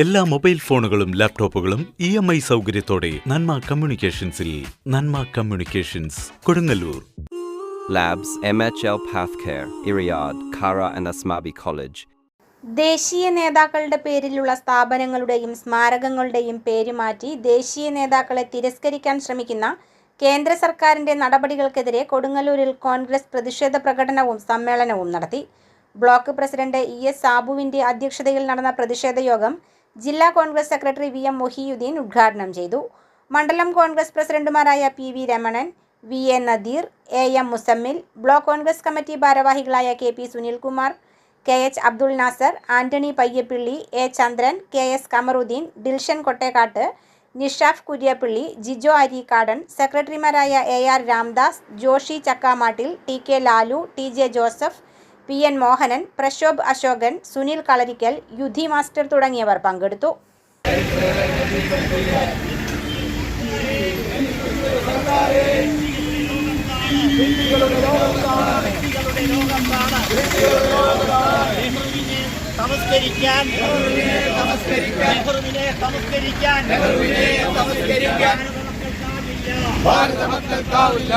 എല്ലാ മൊബൈൽ ഫോണുകളും ലാപ്ടോപ്പുകളും ഇ എം ഐ സൗകര്യത്തോടെ നന്മ കമ്മ്യൂണിക്കേഷൻസിൽ Nanma communications Kodungallur. Labs MHL care ഇറിയാദ് ഖാറ ആൻഡ് അസ്മാബി കോളേജ് ദേശീയ നേതാക്കളുടെ പേരിലുള്ള സ്ഥാപനങ്ങളുടെയും സ്മാരകങ്ങളുടെയും പേര് മാറ്റി ദേശീയ നേതാക്കളെ തിരസ്കരിക്കാൻ ശ്രമിക്കുന്ന കേന്ദ്ര സർക്കാരിന്റെ നടപടികൾക്കെതിരെ കൊടുങ്ങല്ലൂരിൽ കോൺഗ്രസ് പ്രതിഷേധ പ്രകടനവും സമ്മേളനവും നടത്തി. ബ്ലോക്ക് പ്രസിഡന്റ് ഇ എസ് സാബുവിന്റെ അധ്യക്ഷതയിൽ നടന്ന പ്രതിഷേധ യോഗം ജില്ലാ Congress secretary V M Mohiyuddin ഉദ്ഘാടനം ചെയ്തു. മണ്ഡലം കോൺഗ്രസ് പ്രസിഡന്റുമാരായ P V Ramanan V A Nadeer A M Muzammil block Congress committee ഭാരവാഹികളായ K P Sunilkumar K H Abdul Nasar Antony Payyappilly A Chandran K S Kamaruddeen Dilshan Kottekkat Nishaf Kuriappilly Jijo Areekadan സെക്രട്ടറിമാരായ A R Ramdas Joshi Chakkamattil T K Lalu T J Joseph P N Mohanan Prashobh Ashokan Sunil Kalarikkal Yudhi master തുടങ്ങിയവർ പങ്കെടുത്തു. നമസ്കരിക്കാൻ നെഹ്റുവിനെ നമസ്കരിക്കാൻ. ഭാരത മക്കൾക്കാവില്ല.